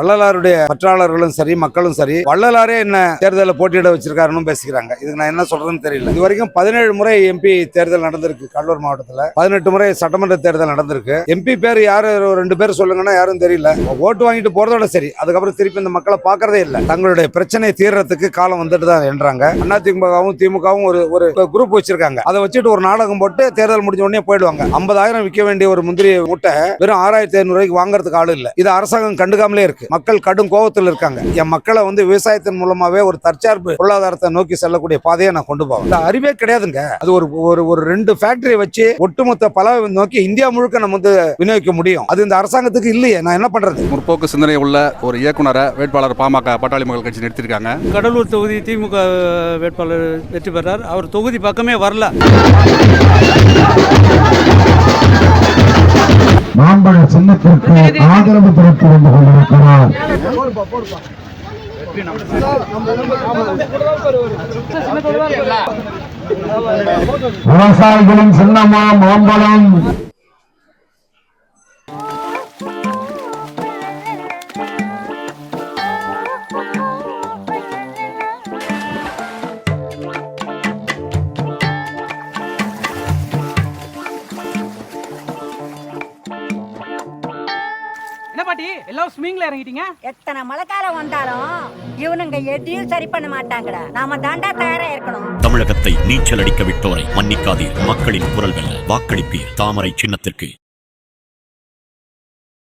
வள்ளலாருடைய பற்றாளர்களும் சரி மக்களும் சரி வள்ளலாரே என்ன தேர்தலில் போட்டியிட வச்சிருக்காருன்னு பேசிக்கிறாங்க. இதுக்கு நான் என்ன சொல்றேன்னு தெரியல. இது வரைக்கும் பதினேழு முறை எம்பி தேர்தல் நடந்திருக்கு கடலூர் மாவட்டத்தில். பதினெட்டு முறை சட்டமன்ற தேர்தல் நடந்திருக்கு. எம்பி பேர் யாரு ரெண்டு பேர் சொல்லுங்கன்னா யாரும் தெரியல. ஓட்டு வாங்கிட்டு போறதோட சரி. அதுக்கப்புறம் திருப்பி இந்த மக்களை பார்க்கறதே இல்லை. தங்களுடைய பிரச்சனை தீர்றதுக்கு காலம் வந்துட்டு தான் என்றாங்க. அண்ணா திமுகவும் திமுகவும் ஒரு ஒரு குரூப் வச்சிருக்காங்க. அதை வச்சுட்டு ஒரு நாடகம் போட்டு தேர்தல் முடிஞ்ச உடனே போயிடுவாங்க. ஐம்பதாயிரம் விற்க வேண்டிய ஒரு முந்திரி மூட்டை வெறும் ஆறாயிரத்தி ஐநூறு ரூபாய்க்கு வாங்குறதுக்கு ஆள் இல்லை. இது அரசாங்கம் கண்டுக்காமலே இருக்கு. மக்கள் கடும் கோபத்தில் இருக்காங்க. என் மக்களை வந்து விவசாயத்தின் மூலமாவே ஒரு தற்சார்பு பொருளாதாரத்தை நோக்கி செல்லக்கூடிய பாதையை நான் கொண்டு போவேன். இந்த அறிவே கிடையாதுங்க. அது ஒரு ஒரு ஒரு ரெண்டு ஃபேக்டரி வச்சு ஒட்டுமொத்த பல நோக்கி இந்தியா முழுக்க நம்ம வந்து விநியோகிக்க முடியும். அது இந்த அரசாங்கத்துக்கு இல்லையே. நான் என்ன பண்றது? முற்போக்கு சிந்தனை உள்ள ஒரு இயக்குனரை வேட்பாளர் பாமக பட்டாளி மக்கள் கட்சி நிறுத்தியிருக்காங்க கடலூர் தொகுதி திமுக வேட்பாளர் வெற்றி பெறார். அவர் தொகுதி பக்கமே வரல. மாம்பழ ஆதரவு திரட்டி வந்து கொண்டிருக்கிறார். விவசாயிகளின் சின்னமா மாம்பழம் பாட்டி எல்லாம் ஸ்விமிங்ல இறங்கிட்டீங்க? எத்தனை மழைக்காலம் வந்தாலும் இவனுங்க எதையும் சரி பண்ண மாட்டாங்கடா. நாம தாண்டா தயாரா இருக்கணும். தமிழகத்தை நீச்சல் அடிக்க விட்டோரை மன்னிக்காதீர். மக்களின் குரல் வெல்ல வாக்களிப்பீர். தாமரை சின்னத்திற்கு.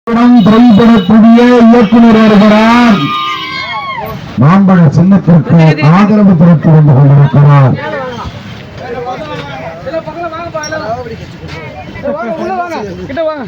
படம் திரைப்படக்கூடிய இயக்குனர் வருகிறார் மாம்பழ சின்னத்திற்கு ஆதரவு திரட்டி வந்து கொண்டிருக்கிறார். உள்ள வாங்க.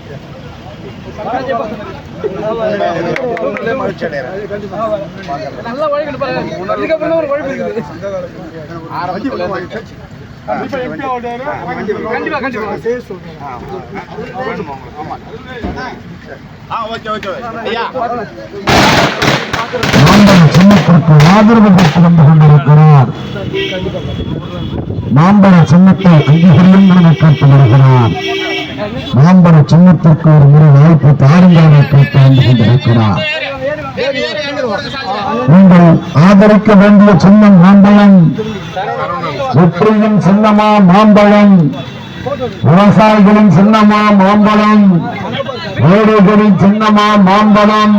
தொழிலா இருக்குல்ல நல்லா உழைக்கணும் ஒரு உழைப்பு இருக்குது கண்டிப்பா கண்டிப்பா சின்னத்திற்கு ஆதரவு பெற்று வந்து கொண்டிருக்கிறார் மாம்பழ சின்னத்தை அங்கீகரியும் என கேட்டு வருகிறார் மாம்பழ சின்னத்திற்கு ஒரு முறை வாய்ப்பு தாருங்கள் என கேட்டு கொண்டிருக்கிறார் நீங்கள் ஆதரிக்க வேண்டிய சின்னம் மாம்பழம் வெற்றியின் சின்னமா மாம்பழம் விவசாயிகளின் சின்னமா மாம்பழம் ஏழைகளின் சின்னமா மாம்பழம்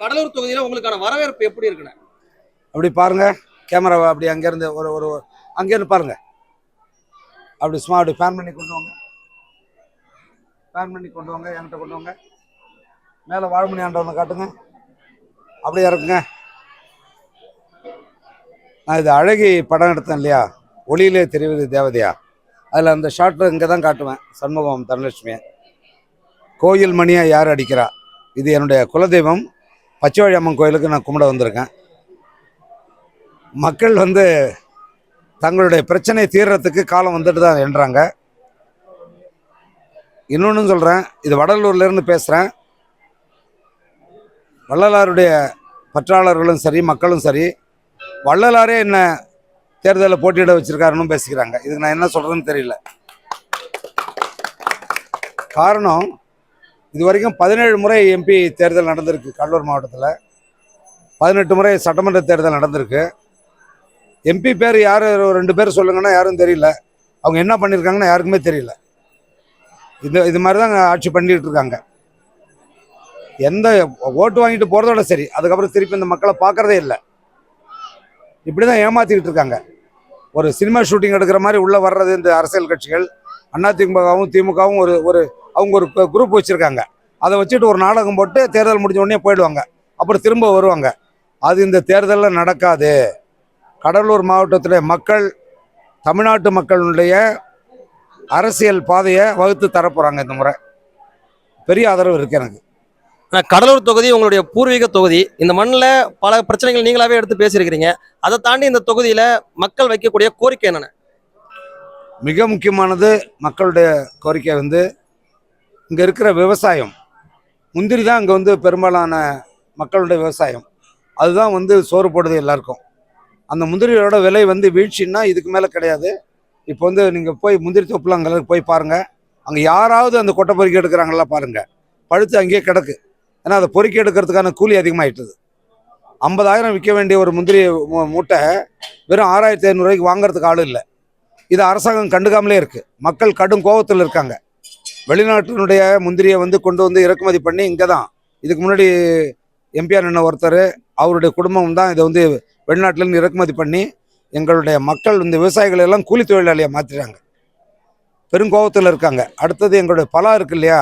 கடலூர் தொகுதியில உங்களுக்கான வரவேற்பு எப்படி இருக்குண்ணே அப்படி பாருங்க கேமராவை அப்படி அங்கேருந்து ஒரு ஒரு அங்கேருந்து பாருங்க. அப்படி சும்மா அப்படி ஃபேன் பண்ணி கொண்டு வாங்க. ஃபேன் பண்ணி கொண்டு வாங்க என்கிட்ட கொண்டு வாங்க. மேலே வாழமணி ஆண்டவனை காட்டுங்க. அப்படியே இருக்குங்க நான் இது அழகி படம் எடுத்தேன் இல்லையா? ஒளியிலே தெரிவது தேவதையா? அதில் அந்த ஷார்ட்டில் இங்கே தான் காட்டுவேன் சண்முகம் தனலட்சுமியை. கோயில் மணியாக யார் அடிக்கிறா? இது என்னுடைய குலதெய்வம் பச்சைவழி அம்மன் கோயிலுக்கு நான் கும்பிட வந்திருக்கேன். மக்கள் வந்து தங்களுடைய பிரச்சனை தீர்றதுக்கு காலம் வந்துட்டு தான் என்றாங்க. இன்னொன்று சொல்கிறேன் இது வடலூர்லேருந்து பேசுகிறேன் வள்ளலாருடைய பற்றாளர்களும் சரி மக்களும் சரி வள்ளலாரே என்ன தேர்தலில் போட்டியிட வச்சுருக்காருன்னு பேசிக்கிறாங்க. இதுக்கு நான் என்ன சொல்கிறேன்னு தெரியல. காரணம் இது வரைக்கும் பதினேழு முறை எம்பி தேர்தல் நடந்திருக்கு கடலூர் மாவட்டத்தில். பதினெட்டு முறை சட்டமன்ற தேர்தல் நடந்திருக்கு. எம்பி பேர் யார் ரெண்டு பேர் சொல்லுங்கன்னா யாரும் தெரியல. அவங்க என்ன பண்ணியிருக்காங்கன்னு யாருக்குமே தெரியல. இது இது மாதிரி தான் ஆட்சி பண்ணிகிட்டு இருக்காங்க. எந்த ஓட்டு வாங்கிட்டு போகிறதோட சரி அதுக்கப்புறம் திருப்பி இந்த மக்களை பார்க்குறதே இல்லை. இப்படி தான் ஏமாத்திக்கிட்டு இருக்காங்க. ஒரு சினிமா ஷூட்டிங் எடுக்கிற மாதிரி உள்ளே வர்றது இந்த அரசியல் கட்சிகள் அதிமுகவும் திமுகவும் ஒரு ஒரு அவங்க ஒரு குரூப் வச்சுருக்காங்க. அதை வச்சுட்டு ஒரு நாடகம் போட்டு தேர்தல் முடிஞ்ச உடனே போயிடுவாங்க. அப்புறம் திரும்ப வருவாங்க. அது இந்த தேர்தலில் நடக்காது. கடலூர் மாவட்டத்தில் மக்கள் தமிழ்நாட்டு மக்களுடைய அரசியல் பாதையை வகுத்து தரப்போகிறாங்க இந்த முறை. பெரிய ஆதரவு இருக்கு எனக்கு. ஆனா கடலூர் தொகுதி உங்களுடைய பூர்வீக தொகுதி. இந்த மண்ணில் பல பிரச்சனைகள் நீங்களாவே எடுத்து பேசியிருக்கிறீங்க. அதை தாண்டி இந்த தொகுதியில மக்கள் வைக்கக்கூடிய கோரிக்கை என்னென்ன? மிக முக்கியமானது மக்களுடைய கோரிக்கை வந்து இங்கே இருக்கிற விவசாயம். முந்திரி தான் இங்கே வந்து பெரும்பாலான மக்களுடைய விவசாயம். அதுதான் வந்து சோறு போடுது எல்லாருக்கும். அந்த முந்திரியோட விலை வந்து வீழ்ச்சின்னா இதுக்கு மேலே கிடையாது. இப்போ வந்து நீங்கள் போய் முந்திரி தோப்புல அங்கே போய் பாருங்கள் அங்கே யாராவது அந்த கொட்டை பொறுக்கி எடுக்கிறாங்களா பாருங்கள் பழுத்து அங்கேயே கிடக்கு. ஏன்னா அதை பொறுக்கி எடுக்கிறதுக்கான கூலி அதிகமாகிட்டுது ஐம்பதாயிரம் விற்க வேண்டிய ஒரு முந்திரி மூ- மூட்டை வெறும் ஆறாயிரத்தி ஐநூறுரூவாய்க்கு வாங்குறதுக்கு ஆள் இல்லை. இது அரசாங்கம் கண்டுக்காமலே இருக்குது மக்கள் கடும் கோபத்தில் இருக்காங்க. வெளிநாட்டினுடைய முந்திரியை வந்து கொண்டு வந்து இறக்குமதி பண்ணி இங்கே தான் இதுக்கு முன்னாடி எம்பிஆர் என்ன ஒருத்தர் அவருடைய குடும்பம் தான் இதை வந்து வெளிநாட்டிலேருந்து இறக்குமதி பண்ணி எங்களுடைய மக்கள் இந்த விவசாயிகள் எல்லாம் கூலி தொழிலாளியாக மாற்றிட்டாங்க பெருங்கோபத்தில் இருக்காங்க. அடுத்தது எங்களுடைய பலா இருக்கு இல்லையா?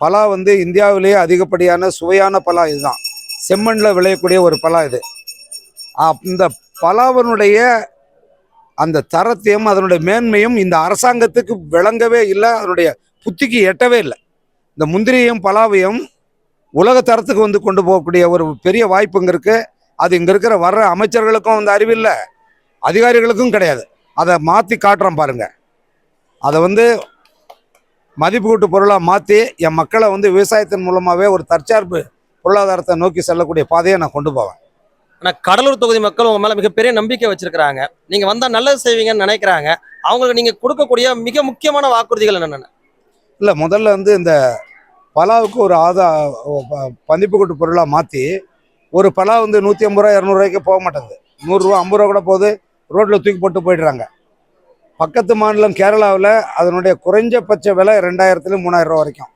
பலா வந்து இந்தியாவிலேயே அதிகப்படியான சுவையான பலா இதுதான். செம்மண்ணில் விளையக்கூடிய ஒரு பலா இது. இந்த பலாவனுடைய அந்த தரத்தையும் அதனுடைய மேன்மையும் இந்த அரசாங்கத்துக்கு விளங்கவே இல்லை. அதனுடைய புத்திக்கு எட்டவே இல்லை. இந்த முந்திரியையும் பலாவையும் உலக தரத்துக்கு வந்து கொண்டு போகக்கூடிய ஒரு பெரிய வாய்ப்பு இங்கே இருக்குது அது இங்கே இருக்கிற வர்ற அமைச்சர்களுக்கும் அந்த அறிவில்லை அதிகாரிகளுக்கும் கிடையாது. அதை மாற்றி காட்டுறோம் பாருங்கள் அதை வந்து மதிப்பு கூட்டு பொருளாக மாற்றி என் மக்களை வந்து விவசாயத்தின் மூலமாகவே ஒரு தற்சார்பு பொருளாதாரத்தை நோக்கி செல்லக்கூடிய பாதையை நான் கொண்டு போவேன். ஆனால் கடலூர் தொகுதி மக்கள் உங்கள் மேலே மிகப்பெரிய நம்பிக்கை வச்சுருக்கிறாங்க. நீங்கள் வந்தால் நல்லது செய்வீங்கன்னு நினைக்கிறாங்க. அவங்களுக்கு நீங்கள் கொடுக்கக்கூடிய மிக முக்கியமான வாக்குறுதிகள் என்னென்ன? இல்லை முதல்ல வந்து இந்த பலாவுக்கு ஒரு ஆதா ப- பந்திப்பு கூட்டு பொருளாக மாற்றி ஒரு பலா வந்து நூற்றி ஐம்பது ரூபா இரநூறுவாய்க்கு போக மாட்டேங்குது. நூறுரூவா ஐம்பது ரூபா கூட போகுது. ரோட்டில் தூக்கி போட்டு போயிடுறாங்க. பக்கத்து மாநிலம் கேரளாவில் அதனுடைய குறைஞ்சபட்ச விலை ரெண்டாயிரத்துலேயும் மூணாயிரம் ரூபா வரைக்கும்.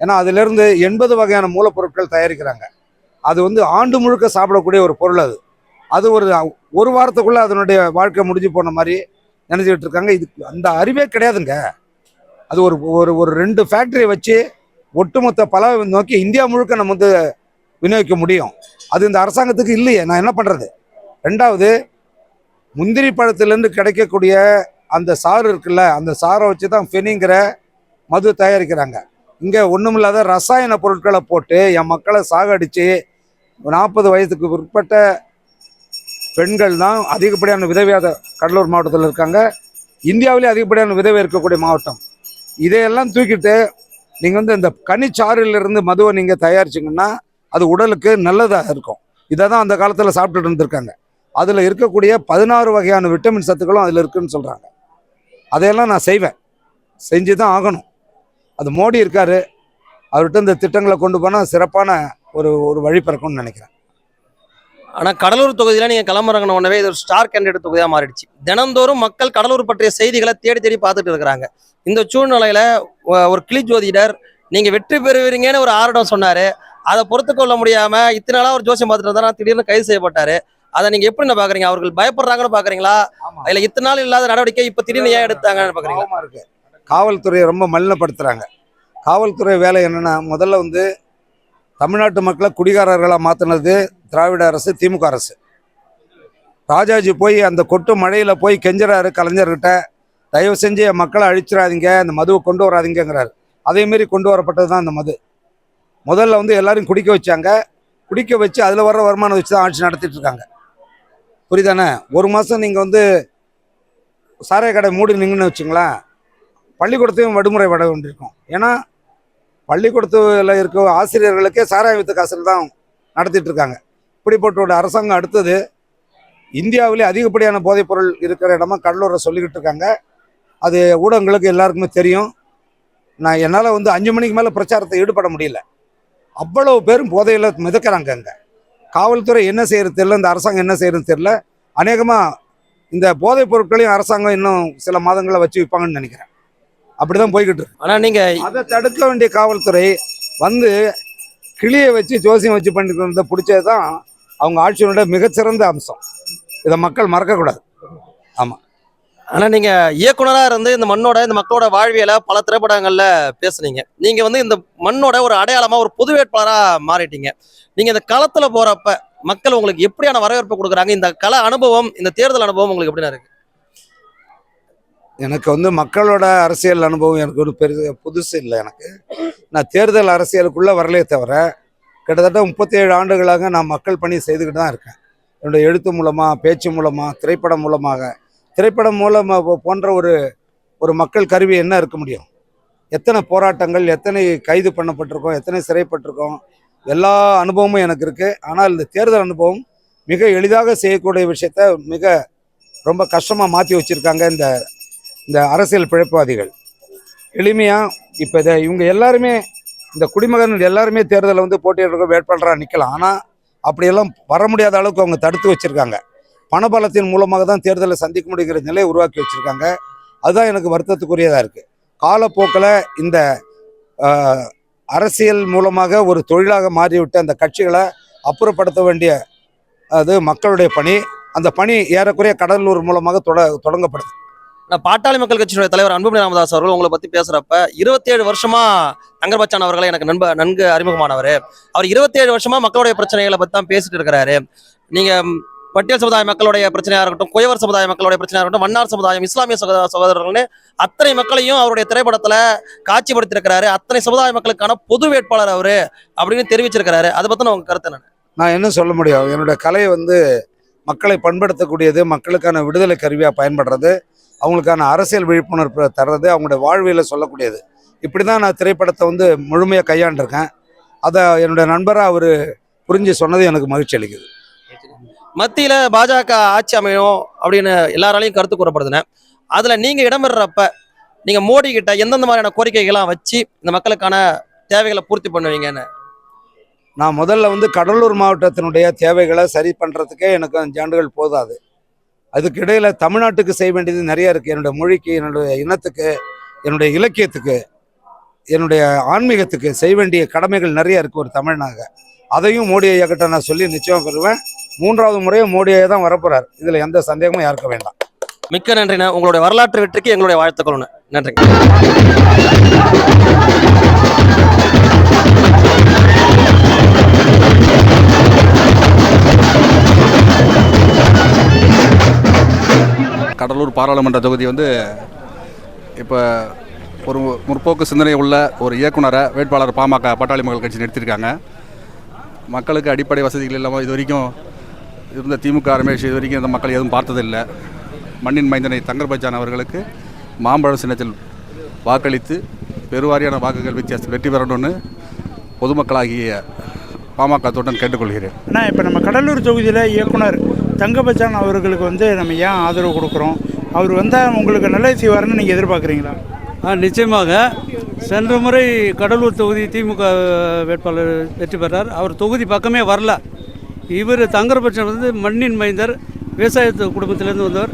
ஏன்னா அதிலிருந்து எண்பது வகையான மூலப்பொருட்கள் தயாரிக்கிறாங்க. அது வந்து ஆண்டு முழுக்க சாப்பிடக்கூடிய ஒரு பொருள் அது. அது ஒரு ஒரு வாரத்துக்குள்ளே அதனுடைய வாழ்க்கை முடிஞ்சு போன மாதிரி நினச்சிக்கிட்டு இருக்காங்க. இது அந்த அறிவே கிடையாதுங்க. அது ஒரு ஒரு ஒரு ரெண்டு ஃபேக்ட்ரியை வச்சு ஒட்டுமொத்த பல நோக்கி இந்தியா முழுக்க நம்ம வந்து விநியோகிக்க முடியும். அது இந்த அரசாங்கத்துக்கு இல்லையே. நான் என்ன பண்ணுறது ரெண்டாவது முந்திரி பழத்துலேருந்து கிடைக்கக்கூடிய அந்த சாறு இருக்குல்ல அந்த சாறை வச்சு தான் ஃபெனிங்கிற மது தயாரிக்கிறாங்க. இங்கே ஒன்றுமில்லாத ரசாயன பொருட்களை போட்டு என் மக்களை சாகடித்து நாற்பது வயதுக்கு உட்பட்ட பெண்கள் தான் அதிகப்படியான விதவியாத கடலூர் மாவட்டத்தில் இருக்காங்க. இந்தியாவிலே அதிகப்படியான விதவை இருக்கக்கூடிய மாவட்டம். இதையெல்லாம் தூக்கிட்டு நீங்கள் வந்து இந்த கனிச்சாறிலிருந்து மதுவை நீங்கள் தயாரிச்சிங்கன்னா அது உடலுக்கு நல்லதாக இருக்கும். இதை தான் அந்த காலத்தில் சாப்பிட்டுட்டு இருந்திருக்காங்க. அதில் இருக்கக்கூடிய பதினாறு வகையான விட்டமின் சத்துக்களும் அதில் இருக்குன்னு சொல்கிறாங்க அதையெல்லாம் நான் செய்வேன். செஞ்சு தான் ஆகணும். அது மோடி இருக்கார். அவர்கிட்ட இந்த திட்டங்களை கொண்டு போனால் சிறப்பான ஒரு ஒரு வழி பிறக்கும்னு நினைக்கிறேன். ஆனா கடலூர் தொகுதியில நீங்க கிளம்புறங்க உடனே இது ஒரு ஸ்டார் கேண்டிடேட் தொகுதியா மாறிடுச்சு. தினந்தோறும் மக்கள் கடலூர் பற்றிய செய்திகளை தேடி தேடி பார்த்துட்டு இருக்கிறாங்க. இந்த சூழ்நிலையில ஒரு கிளி ஜோதிடர் நீங்க வெற்றி பெறுவீங்கன்னு ஒரு ஆர்டம் சொன்னாரு. அதை பொறுத்து கொள்ள முடியாம இத்தனை நாளா ஒரு ஜோசியம் பார்த்துட்டு இருந்தா திடீர்னு கைது செய்யப்பட்டாரு. அதை நீங்க எப்படி பாக்குறீங்க? அவர்கள் பயப்படுறாங்கன்னு பாக்குறீங்களா? இல்ல இத்தனை நாள் இல்லாத நடவடிக்கை இப்ப திடீர்னு ஏன் எடுத்தாங்கன்னு பாக்குறீங்களா? பாவமா இருக்கு. காவல்துறையை ரொம்ப மலினப்படுத்துறாங்க. காவல்துறை வேலை என்னன்னா முதல்ல வந்து தமிழ்நாட்டு மக்களை குடிகாரர்களாக மாற்றினது திராவிட அரசு திமுக அரசு. ராஜாஜி போய் அந்த கொட்டு மழையில் போய் கெஞ்சுறாரு கலைஞர்கிட்ட. தயவு செஞ்சு மக்களை அழிச்சிடாதீங்க அந்த மதுவை கொண்டு வராதிங்கிறாரு அதே கொண்டு வரப்பட்டது தான் அந்த மது. முதல்ல வந்து எல்லாரும் குடிக்க வச்சாங்க. குடிக்க வச்சு அதில் வர்ற வருமானம் வச்சு தான் ஆட்சி நடத்திட்டு இருக்காங்க புரியுதானே? ஒரு மாதம் நீங்கள் வந்து சாராய கடை மூடினீங்கன்னு வச்சுங்களேன் பள்ளிக்கூடத்தையும் வடுமுறை விட வேண்டியிருக்கும் ஏன்னா பள்ளிக்கூடத்தில் இருக்க ஆசிரியர்களுக்கே சாராய வித்து காசில் தான் நடத்திட்டு இருக்காங்க இப்படிப்பட்ட ஒரு அரசாங்கம் அடுத்தது இந்தியாவிலே அதிகப்படியான போதைப்பொருள் இருக்கிற இடமா கடலூரை சொல்லிக்கிட்டு இருக்காங்க. அது ஊடகங்களுக்கு எல்லாருக்குமே தெரியும். நான் என்னால் வந்து அஞ்சு மணிக்கு மேலே பிரச்சாரத்தை ஈடுபட முடியல. அவ்வளவு பேரும் போதையில் மிதக்கிறாங்க அங்கே. காவல்துறை என்ன செய்யறது தெரியல இந்த அரசாங்கம் என்ன செய்யறது தெரியல. அநேகமாக இந்த போதைப் பொருட்களையும் அரசாங்கம் இன்னும் சில மாதங்களில் வச்சு விற்பாங்கன்னு நினைக்கிறேன். அப்படிதான் போய்கிட்டு இருக்கு. ஆனா நீங்க அதை தடுக்க வேண்டிய காவல்துறை வந்து கிளியை வச்சு ஜோசியம் வச்சு பண்ணிட்டு இருந்த பிடிச்சது தான் அவங்க ஆட்சியினுடைய மிகச்சிறந்த அம்சம். இதை மக்கள் மறக்கக்கூடாது. ஆனா நீங்க இயக்குனரா இருந்து இந்த மண்ணோட இந்த மக்களோட வாழ்வியல பல திரைப்படங்கள்ல பேசுனீங்க. நீங்க வந்து இந்த மண்ணோட ஒரு அடையாளமா ஒரு பொது வேட்பாளரா மாறிட்டீங்க. நீங்க இந்த களத்துல போறப்ப மக்கள் உங்களுக்கு எப்படியான வரவேற்பு கொடுக்குறாங்க? இந்த கள அனுபவம் இந்த தேர்தல் அனுபவம் உங்களுக்கு எப்படின்னா இருக்கு? எனக்கு வந்து மக்களோட அரசியல் அனுபவம் எனக்கு ஒரு பெரிய புதுசு இல்லை எனக்கு. நான் தேர்தல் அரசியலுக்குள்ளே வரலே தவிர கிட்டத்தட்ட முப்பத்தேழு ஆண்டுகளாக நான் மக்கள் பணி செய்துக்கிட்டு தான் இருக்கேன். என்னுடைய எழுத்து மூலமாக பேச்சு மூலமாக திரைப்படம் மூலமாக. திரைப்படம் மூலமாக போன்ற ஒரு ஒரு மக்கள் கருவி என்ன இருக்க முடியும்? எத்தனை போராட்டங்கள் எத்தனை கைது பண்ணப்பட்டிருக்கோம் எத்தனை சிறைப்பட்டிருக்கோம் எல்லா அனுபவமும் எனக்கு இருக்குது ஆனால் இந்த தேர்தல் அனுபவம் மிக எளிதாக செய்யக்கூடிய விஷயத்த மிக ரொம்ப கஷ்டமாக மாற்றி வச்சுருக்காங்க இந்த இந்த அரசியல் பிழைப்புவாதிகள் எளிமையாக இப்போ இதை இவங்க எல்லாருமே இந்த குடிமகன் எல்லாருமே தேர்தலில் வந்து போட்டியிடுற வேட்பாளராக நிற்கலாம் ஆனால் அப்படியெல்லாம் வர முடியாத அளவுக்கு அவங்க தடுத்து வச்சுருக்காங்க. பணபலத்தின் மூலமாக தான் தேர்தலை சந்திக்க முடிகிற நிலையை உருவாக்கி வச்சுருக்காங்க. அதுதான் எனக்கு வருத்தத்துக்குரியதாக இருக்குது காலப்போக்கில் இந்த அரசியல் மூலமாக ஒரு தொழிலாக மாறிவிட்ட அந்த கட்சிகளை அப்புறப்படுத்த வேண்டிய அது மக்களுடைய பணி. அந்த பணி ஏறக்குறைய கடலூர் மூலமாக தொட தொடங்கப்படுது. நான் பாட்டாளி மக்கள் கட்சியினுடைய தலைவர் அன்புமணி ராமதாஸ் அவர்கள் உங்களை பத்தி பேசுறப்ப 27 வருஷமா தங்கர்பச்சான் அவர்களை எனக்கு நண்ப நன்கு அறிமுகமானவர். அவர் 27 வருஷமா மக்களுடைய பிரச்சனைகளை பத்தி தான் பேசிட்டு இருக்கிறாரு. நீங்க பட்டியல் சமுதாய மக்களுடைய பிரச்சனையா இருக்கட்டும் குயவர் சமுதாய மக்களுடைய பிரச்சனையா இருக்கட்டும் மன்னார் சமுதாயம் இஸ்லாமிய சகோதர சகோதரர்கள்னு அத்தனை மக்களையும் அவருடைய திரைப்படத்துல காட்சிப்படுத்திருக்கிறாரு அத்தனை சமுதாய மக்களுக்கான பொது வேட்பாளர் அவரு அப்படின்னு தெரிவிச்சிருக்கிறாரு. அதை பத்தின உங்க கருத்து என்ன? நான் என்ன சொல்ல முடியும்? என்னுடைய கலை வந்து மக்களை பண்படுத்தக்கூடியது மக்களுக்கான விடுதலை கருவியாக பயன்படுறது. அவங்களுக்கான அரசியல் விழிப்புணர்வு தர்றது அவங்களுடைய வாழ்வியலை சொல்லக்கூடியது. இப்படி தான் நான் திரைப்படத்தை வந்து முழுமையாக கையாண்டிருக்கேன். அதை என்னுடைய நண்பராக அவர் புரிஞ்சு சொன்னது எனக்கு மகிழ்ச்சி அளிக்குது. மத்தியில பாஜக ஆட்சி அமையும் அப்படின்னு எல்லாராலையும் கருத்து கூறப்படுதுன்னு. அதுல நீங்க இடம்பெறப்ப நீங்க மோடி கிட்ட எந்தெந்த மாதிரியான கோரிக்கைகள்லாம் வச்சு இந்த மக்களுக்கான தேவைகளை பூர்த்தி பண்ணுவீங்கன்னு? நான் முதல்ல வந்து கடலூர் மாவட்டத்தினுடைய தேவைகளை சரி பண்ணுறதுக்கே எனக்கு அஞ்சு ஆண்டுகள் போதாது. அதுக்கு இடையில தமிழ்நாட்டுக்கு செய்ய வேண்டியது நிறைய இருக்குது என்னுடைய மொழிக்கு என்னுடைய இனத்துக்கு என்னுடைய இலக்கியத்துக்கு என்னுடைய ஆன்மீகத்துக்கு செய்ய வேண்டிய கடமைகள் நிறைய இருக்குது ஒரு தமிழனாக. அதையும் மோடி ஐயா கிட்ட நான் சொல்லி நிச்சயம் பெறுவேன். மூன்றாவது முறையும் மோடி ஐயா தான் வரப்போறார். இதில் எந்த சந்தேகமும் யாருக்க வேண்டாம். மிக்க நன்றிண்ணா. உங்களுடைய வரலாற்று வெற்றிக்கு எங்களுடைய வாழ்த்துக்கள்னு நன்றிங்க. கடலூர் பாராளுமன்ற தொகுதி வந்து இப்போ ஒரு முற்போக்கு சிந்தனை உள்ள ஒரு இயக்குனரை வேட்பாளர் பாமக பாட்டாளி மக்கள் கட்சி நிறுத்தியிருக்காங்க மக்களுக்கு அடிப்படை வசதிகள் இல்லாமல் இது வரைக்கும் இருந்த திமுக ரமேஷ் இது வரைக்கும் இந்த மக்கள் எதுவும் பார்த்ததில்லை. மண்ணின் மைந்தனை தங்கர் பச்சான் அவர்களுக்கு மாம்பழம் சின்னத்தில் வாக்களித்து பெருவாரியான வாக்குகள் வித்தியாசத்தில் வெற்றி பெறணும்னு பொதுமக்களாகிய பாமக தொண்டன் கேட்டுக்கொள்கிறேன். ஆனால் இப்போ நம்ம கடலூர் தொகுதியில் இயக்குனர் தங்கபச்சான் அவர்களுக்கு வந்து நம்ம ஏன் ஆதரவு கொடுக்குறோம்? அவர் வந்தால் உங்களுக்கு நல்லது செய்வார்னு நீங்கள் எதிர்பார்க்குறீங்களா? ஆ, நிச்சயமாக. சென்ற முறை கடலூர் தொகுதி திமுக வேட்பாளர் வெற்றி பெற்றார். அவர் தொகுதி பக்கமே வரல. இவர் தங்கரபட்சம் வந்து மண்ணின் மைந்தர் விவசாயத்து குடும்பத்திலேருந்து வந்தவர்.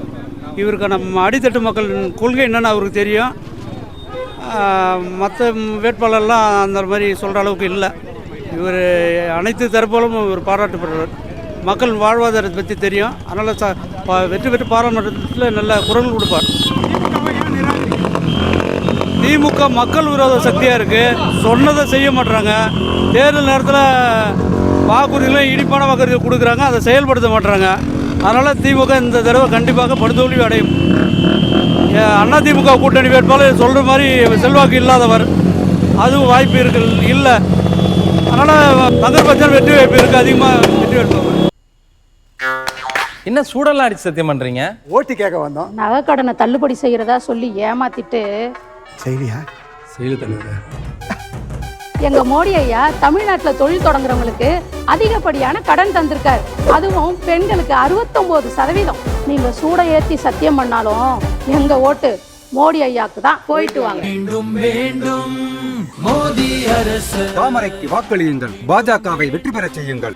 இவருக்கான ம- அடித்தட்டு மக்களின் கொள்கை என்னென்னு அவருக்கு தெரியும். மற்ற வேட்பாளர்லாம் அந்த மாதிரி சொல்கிற அளவுக்கு இல்லை. இவர் அனைத்து தரப்பாலும் இவர் பாராட்டப்படுறார். மக்கள் வாழ்வாதாரத்தை பற்றி தெரியும். அதனால் ச வெற்றி பெற்று பாராளுமன்றத்தில் நல்ல குரல் கொடுப்பார். திமுக மக்கள் விரோத சக்தியாக இருக்குது சொன்னதை செய்ய மாட்டுறாங்க தேர்தல் நேரத்தில் வாக்குறுதிகளும் இனிப்பான வாக்குறுதி கொடுக்குறாங்க. அதை செயல்படுத்த மாட்டுறாங்க அதனால் திமுக இந்த தடவை கண்டிப்பாக படுதோல்வி அடையும். அண்ணா திமுக கூட்டணி வேட்பாளர் சொல்கிற மாதிரி செல்வாக்கு இல்லாதவர். அதுவும் வாய்ப்பு இருக்கு இல்லை. அதனால் தங்கர் பச்சன் வெற்றி வாய்ப்பு இருக்குது அதிகமாக வெற்றி வேட்பாளர் என்ன சூடெல்லாம் அடிச்சு சத்தியம் பண்றீங்க? ஓட்டு கேட்க வந்தோம். நகைக்கடனை தள்ளுபடி செய்யறதா சொல்லி ஏமாத்திட்டு. செய்தியா எங்க மோடி ஐயா தமிழ்நாட்டுல தொழில் தொடங்குறவங்களுக்கு அதிகப்படியான கடன் தந்திருக்காரு. அதுவும் பெண்களுக்கு 69% சதவீதம். நீங்க சூட ஏத்தி சத்தியம் பண்ணாலும் எங்க ஓட்டு மோடி ஐயாக்கு தான். போயிட்டு வாங்க. தாமரைக்கு வாக்களியுங்கள். பாஜகவை வெற்றி பெறச் செய்யுங்கள்.